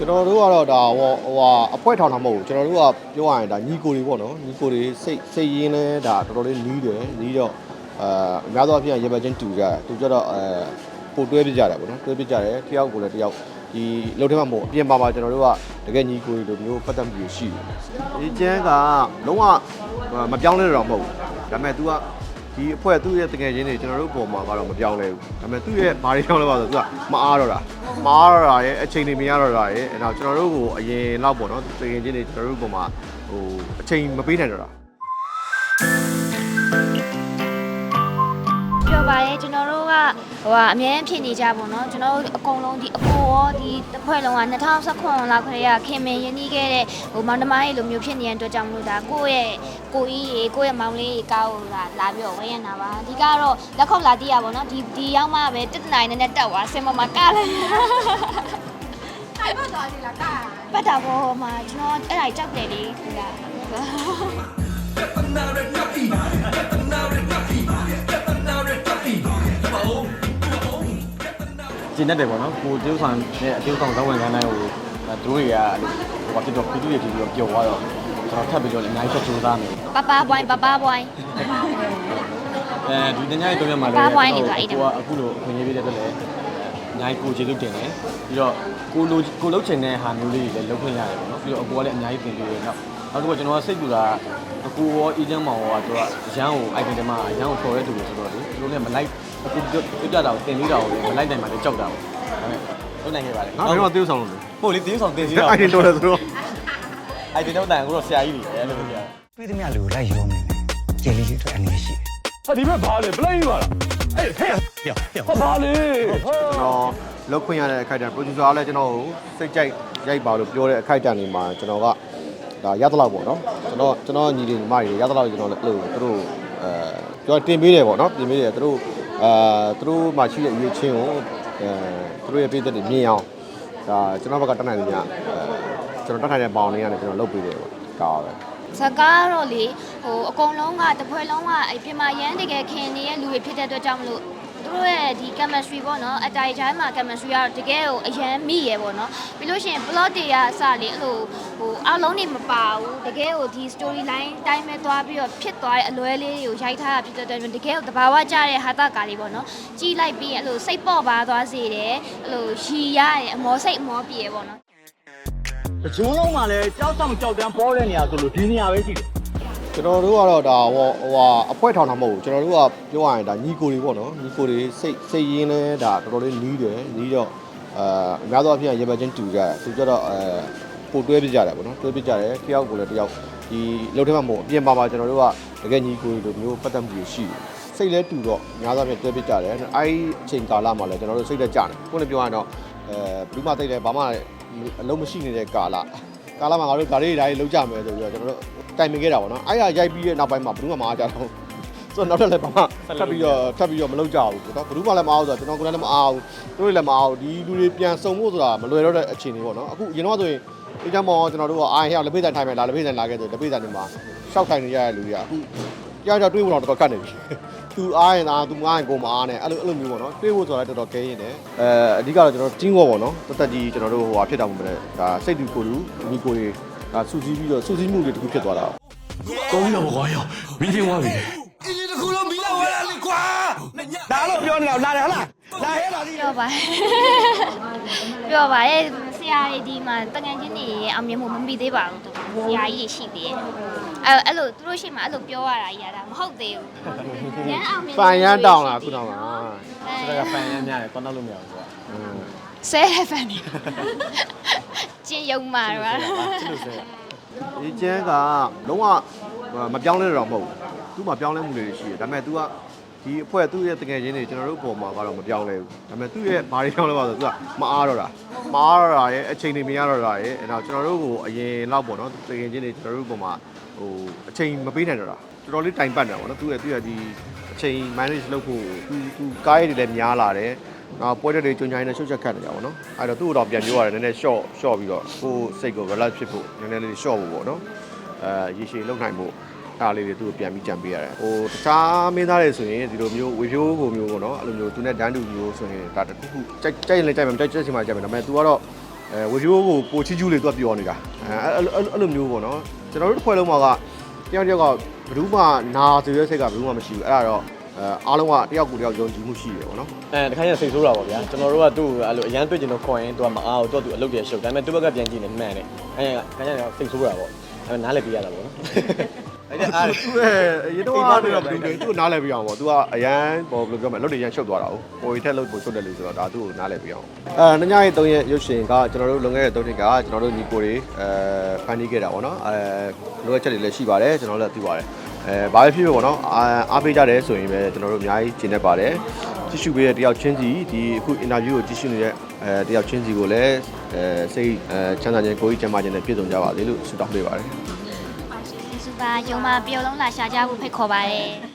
ကျွန်တော်တို့ကတော့ဒါဟိုဟိုဟာအဖွဲထောင်တာမဟုတ်ဘူးကျွန်တော်တို့ကပြောရရင်ဒါညီကိုတွေပေါ့နော်ညီကိုတွေစိတ်စိတ်ရင်းလဲဒါတော်တော်လေးနီးတယ်နီးတော့အာအများသောအားဖြင့်ရေဘက်ချင်းတူကြတယ်တူကြတော့အဲပို့တွဲပြကြတယ်ပေါ့နော်တွဲပြကြတယ်တယောက်ကိုလည်းတယောက်ဒီလှုပ်ထဲမှာမဟုတ်အပြင်ပါပါကျွန်တော်တို့ကတကယ်ညီကိုတွေလိုမျိုးပတ်သက်မှုရှိတယ်ဒီကျန်းကလုံးဝမပြောင်းလဲတော့မဟုတ်ဘူးဒါပေမဲ့ तू က ဒီအဖွဲသူ့ရဲ့တကယ်ချင်းတွေကျွန်တော်တို့ပုံမှာကတော့မပြောင်းလဲဘူးဒါပေမဲ့သူ့ရဲ့ဘာတွေပြောင်းလဲပါဆိုသူကမအားတော့တာမအားတော့တာရဲ့အချိန်တွေမရတော့တာရဲ့အဲတော့ကျွန်တော်တို့ကိုအရင်လောက်ပေါ့နော်တကယ်ချင်းတွေကျွန်တော်တို့ပုံမှာဟိုအချိန်မပေးနိုင်တော့တာပြောပါရဲ့ကျွန်တော် တို့ကဟိုကအမြဲဖြစ်နေကြပါတော့ကျွန်တော်တို့အကုန်လုံးဒီအကိုရောဒီတစ်ဖွဲ့လုံးက2019လောက်ခရေကခင်မင်ရင်းနှီးခဲ့တဲ့ဟိုမောင်နှမရေးလိုမျိုးဖြစ်နေတဲ့အတွက်ကြောင့်မလို့ဒါကိုယ့်ရဲ့ကိုကြီးရေကိုယ့်ရဲ့မောင်လေးကားကိုလာလာပြီးတော့ဝယ်ရနာပါဒီကတော့လက်ခုပ်လာတီးရပါတော့ဒီဒီရောက်မှပဲတစ်နိုင်နဲ့တက်သွားဆင်မမကလည်းထိုင်ပတ်သွားနေလားကားပတ်တာဘောမှာကျွန်တော်အဲ့ဒါကြောက်တယ်လေခလာ ကျင်းတတ်တယ်ပေါ့နော်ကိုတိုးဆောင်နဲ့အတိုးဆောင်ဇောင်းဝင်ခန်းတိုင်းကိုအဲသူတို့တွေကအဲ့လိုဟိုဘာဖြစ်တော့ပြည်သူတွေကြည့်ပြီးတော့ပျော်သွားတော့ကျွန်တော်ထပ်ပြီးတော့လည်းအများကြီးချက်ချိုးသားမယ်ပပပွိုင်းပပပွိုင်း အဲဒီတညရဲ့တုံးရမှာလည်းကားပွိုင်းနေသွားအဲ့ဒါ ကိုကအခုလိုအခွင့်အရေးပေးတဲ့အတွက်လည်းအများကြီးကိုကျေးဇူးတင်တယ်ပြီးတော့ကိုလိုကိုလုတ်ချင်တဲ့ဟာမျိုးလေးတွေလည်းလုပ်ခွင့်ရတယ်ပေါ့နော်ပြီးတော့အကူကလည်းအများကြီးတင်ပေးတယ်နောက် နောက်တစ်ခုကကျွန်တော်ကစိတ်ကူတာအကူရောအေဂျင့်မောင်ရောကသူကအရန်ကို item တမအရန်ကိုခေါ်တဲ့သူတွေဆိုတော့လေသူတို့လည်းမလိုက်အခုပြပြတာကိုတင်လေးတာကိုလည်းမလိုက်နိုင်မှလည်းကြောက်တာပေါ့ဒါပေမဲ့လုပ်နိုင်ခဲ့ပါတယ်ငါတို့ကတေးဆောင်လို့လေဟုတ်လေတင်းဆောင်တင်စီတာအဲ့ဒီတော့လည်းသူတို့အဲ့ဒီတော့တိုင်အခုတော့ဆရာကြီးတွေအဲ့လိုပြောပြတွေးသမျှလူကိုလိုက်ရုံးနေတယ်ကျယ်လေးလေးအတွက်အနေရှိတယ်ဟာဒီဘက်ဘာလဲပလိန်ပါလားအေးဟဲ့ပြောပြောဟာဘာလဲဟာကျွန်တော်လောက်ခွင့်ရတဲ့အခိုက်အတန့် producer ကလည်းကျွန်တော်ကိုစိတ်ကြိုက်ရိုက်ပါလို့ပြောတဲ့အခိုက်အတန့်တွေမှာကျွန်တော်က ဒါရသလောက်ပေါ့နော်ကျွန်တော်ကျွန်တော်ညီတွေညီမတွေရသလောက်ကျွန်တော်လည်းအဲ့လိုသူတို့အဲကျွန်တော်တင်ပေးတယ်ပေါ့နော်တင်ပေးတယ်သူတို့အာသူတို့မှရှိတဲ့အရေးချင်းကိုအဲသူတို့ရဲ့ပြည်သက်တွေမြင်အောင်ဒါကျွန်တော်ဘက်ကတတ်နိုင်လို့ညအဲကျွန်တော်တတ်နိုင်တဲ့ပေါင်လေးကနေကျွန်တော်လုပ်ပေးတယ်ပေါ့ဒါပါပဲဇကားတော့လေဟိုအကုန်လုံးကတစ်ဖွဲ့လုံးကအဲ့ပြင်မာရမ်းတကယ်ခင်နေတဲ့လူတွေဖြစ်တဲ့အတွက်ကြောင့်မလို့ သူတို့ရဲ့ဒီ chemistry ပေါ့နော်အတိုင်ချိုင်းမှာ chemistry ကတော့တကယ်ကိုအရန်မိရယ်ပေါ့နော်ပြီးလို့ရှိရင် plot တွေကအစလေအဲ့လိုဟိုအလုံးတွေမပါဘူးတကယ်ကိုဒီ story line တိုင်းပဲသွားပြီးတော့ဖြစ်သွားတဲ့အလွဲလေးတွေကိုရိုက်ထားတာဖြစ်တဲ့အတွက်တကယ်ကိုတဘာဝကြတဲ့ဟာတာကာလေးပေါ့နော်ကြီးလိုက်ပြီးအဲ့လိုစိတ်ပေါ့ပါသွားစေတယ်အဲ့လိုရီရရအမောစိတ်အမောပြေပေါ့နော်တချို့လုံးမှလည်းကြောက်ဆောင်ကြောက်တန်းပေါ်တဲ့နေရာဆိုလို့ဒီနေရာပဲရှိတယ် ကျွန်တော်တို့ကတော့ဒါဟိုဟိုဟာအဖွဲထောင်တာမဟုတ်ဘူးကျွန်တော်တို့ကပြောရရင်ဒါညီကိုတွေပေါ့နော်ညီကိုတွေစိတ်စိတ်ရင်းလဲဒါတော်တော်လေးနီးတယ်နီးတော့အာအများသောအားဖြင့်ရေဘက်ချင်းတူကြတယ်တူကြတော့အဲပို့တွဲပြကြတယ်ပေါ့နော်တွဲပြကြတယ်တယောက်ကိုလည်းတယောက်ဒီလှုပ်ထဲမှာမဟုတ်အပြင်ပါပါကျွန်တော်တို့ကတကယ်ညီကိုတွေလိုမျိုးပတ်သက်မှုရှိတယ်စိတ်လဲတူတော့အများသောအားဖြင့်တွဲပြကြတယ်အဲဒီအချိန်ကာလမှာလည်းကျွန်တော်တို့စိတ်လက်ကြတယ်ကိုယ်လည်းပြောရရင်တော့အဲဘူးမသိတယ်ဘာမှအလုံးမရှိနေတဲ့ကာလ ကာလာမှာငါတို့ဒါလေးဒါလေးလုံးကြမယ်ဆိုပြီးတော့ကျွန်တော်တို့တိုင်ပင်ခဲ့တာပေါ့နော်အဲ့ဒါရိုက်ပြီးတဲ့နောက်ပိုင်းမှာဘယ်သူမှမအားကြတော့ဘူးဆိုတော့နောက်ထပ်လည်းဘာမှထပ်ပြီးတော့ထပ်ပြီးတော့မလုပ်ကြဘူးပေါ့နော်ဘယ်သူမှလည်းမအားဘူးဆိုတော့ကျွန်တော်ကိုယ်လည်းမအားဘူးတို့တွေလည်းမအားဘူးဒီလူတွေပြန်စုံဖို့ဆိုတာမလွယ်တော့တဲ့အခြေအနေပေါ့နော်အခုရင်တော့ဆိုရင်ဒီကြောင့်မောကျွန်တော်တို့ကအာဟဲ့လက်ပိတ်တိုင်ထိုင်မယ်လားလက်ပိတ်တိုင်လာခဲ့ဆိုလက်ပိတ်တိုင်တွေမှာရှောက်ထိုင်နေရတဲ့လူတွေကအခုကြောက်ကြောက်တွေးဖို့တော့တော်တော်ကတ်နေပြီ သူအားရင်သားသူမအားရင်ကိုမအားနဲ့အဲ့လိုအဲ့လိုမျိုးပေါ့နော်တွေးဖို့ဆိုတာတော်တော်ကဲရင်တယ်အဲအဓိကတော့ကျွန်တော် team work ပေါ့နော်တသက်ကြီးကျွန်တော်တို့ဟိုဟာဖြစ်တာမှမလဲဒါစိတ်တူကိုယ်တူညီကိုတွေဒါစူးစီးပြီးတော့စူးစီးမှုတွေတခုဖြစ်သွားတာကောင်းရောကွာရောမင်းတင်သွားပြီဒါလို့ပြောနေတာလာတယ်ဟလားလာရဲလာစီပြောပါပြောပါရဲ့ဆရာကြီးဒီမှာတငယ်ချင်းတွေရဲ့အောင်မြင်မှုမမီသေးပါဘူးသူ ဆရာကြီးတွေရှိသေးတယ်အဲအဲ့လိုသူတို့ရှိမှအဲ့လိုပြောရတာကြီးရတာမဟုတ်သေးဘူးရန်အောင်မြင်ဖန်ရမ်းတောင်းလာခုနောက်မှာဆိုတော့ဖန်ရမ်းများတယ်ကောင်းတော့လို့မရဘူးကွာဆဲဖန်နေကျင်းယုံမှာတော့ချစ်လို့ဆဲဒီကျန်းကလုံးဝမပြောင်းလဲတော့မဟုတ်ဘူးသူ့မှာပြောင်းလဲမှုတွေရှိတယ်ဒါပေမဲ့ तू က ဒီအဖွဲ့သူ့ရဲ့တကယ်ချင်းတွေကျွန်တော်တို့ပုံမှာကတော့မပြောင်းလဲဘူးဒါပေမဲ့သူ့ရဲ့ဘာတွေပြောင်းလဲပါဆို तू ကမအားတော့တာမအားတော့တာရဲ့အချိန်တွေမရတော့တာရဲ့အဲ့တော့ကျွန်တော်တို့ကိုအရင်လောက်ပေါ့နော်တကယ်ချင်းတွေကျွန်တော်တို့ပုံမှာဟိုအချိန်မပေးနိုင်တော့တာတော်တော်လေးတိုင်ပတ်နေတာပေါ့နော်သူ့ရဲ့သူ့ရဲ့ဒီအချိန် manage လုပ်ဖို့သူသူကားရည်တွေလည်းများလာတယ်နောက်ပွဲတက်တွေကြုံကြိုင်းနဲ့ရှုပ်ချက်ခတ်နေကြပါတော့။အဲ့တော့သူ့ကိုတော့ပြန်ပြောရတယ်နည်းနည်း short short ပြီးတော့ကိုယ်စိတ်ကို relax ဖြစ်ဖို့နည်းနည်းလေး short ဖို့ပေါ့နော်။အဲရေရှည်လုံနိုင်ဖို့ အားလေးတွေသူ့ကိုပြန်ပြီးကြံပေးရတယ်။ဟိုတခြားမင်းသားတွေဆိုရင်ဒီလိုမျိုးဝေဖြိုးကိုမျိုးပေါ့နော်။အဲ့လိုမျိုးသူနဲ့ဒန်းတူမျိုးဆိုရင်ဒါတခုခုကြိုက်ကြိုက်ရင်လည်းကြိုက်မယ်မကြိုက်ချက်ချင်မှကြိုက်မယ်ဒါပေမဲ့ तू ကတော့ဟအဲဝေဖြိုးကိုပိုချီချူးလေးသူကပြောနေတာအဲအဲ့အဲ့အဲ့လိုမျိုးပေါ့နော်ကျွန်တော်တို့တစ်ဖွဲ့လုံးမှာကတယောက်တယောက်ကဘယ်သူမှနာဆိုရဲစိတ်ကဘယ်သူမှမရှိဘူးအဲ့ဒါတော့အဲအားလုံးကတယောက်ကိုတယောက်ယုံကြည်မှုရှိတယ်ပေါ့နော်အဲတခါကျစိတ်ဆိုးတာပေါ့ဗျာကျွန်တော်တို့ကသူ့ကိုအဲ့လိုအရန်တွေ့ကျင်တော့ခေါ်ရင်သူကမအားဘူးသူကသူအလုပ်တွေရှုပ်ဒါပေမဲ့သူ့ဘက်ကပြန်ကြည့်နေမှန်တယ်အဲခါကျတော့စိတ်ဆိုးတာပေါ့အဲနားလည်းပြရတာပေါ့နော် အဲ့ဒါအားသူ့ရဲ့ရေတော့အားတော့ဘယ်လိုလဲသူ့ကိုနားလည်ပြအောင်ပေါ့သူကအရန်ပေါ့ဘယ်လိုပြောမလဲလွတ်တွေရန်ရှုပ်သွားတာ哦ပေါ်ရီထက်လို့ပိုရှုပ်တယ်လို့ဆိုတော့ဒါသူ့ကိုနားလည်ပြအောင်အဲညညရဲ့၃ရက်ရုပ်ရှင်ကကျွန်တော်တို့လွန်ခဲ့တဲ့၃နှစ်ကကျွန်တော်တို့ညီကိုတွေအဲဖန်တီးခဲ့တာပေါ့နော်အဲလိုအပ်ချက်တွေလည်းရှိပါတယ်ကျွန်တော်လည်းသိပါတယ်အဲဘာပဲဖြစ်ဖြစ်ပေါ့နော်အာအားပေးကြတယ်ဆိုရင်ပဲကျွန်တော်တို့အများကြီးကျင်နေပါတယ်ကြည့်ရှုပေးတဲ့တယောက်ချင်းစီဒီအခုအင်တာဗျူးကိုကြည့်ရှုနေတဲ့အဲတယောက်ချင်းစီကိုလည်းအဲစိတ်အဲချမ်းသာခြင်းကိုယ်ကြီးကျန်းမာခြင်းနဲ့ပြည့်စုံကြပါစေလို့ဆုတောင်းပေးပါတယ် ပါရှင်ကျေးဇူးပါရုံမှာပြုံလုံးလာရှာကြဖို့ဖိတ်ခေါ်ပါတယ်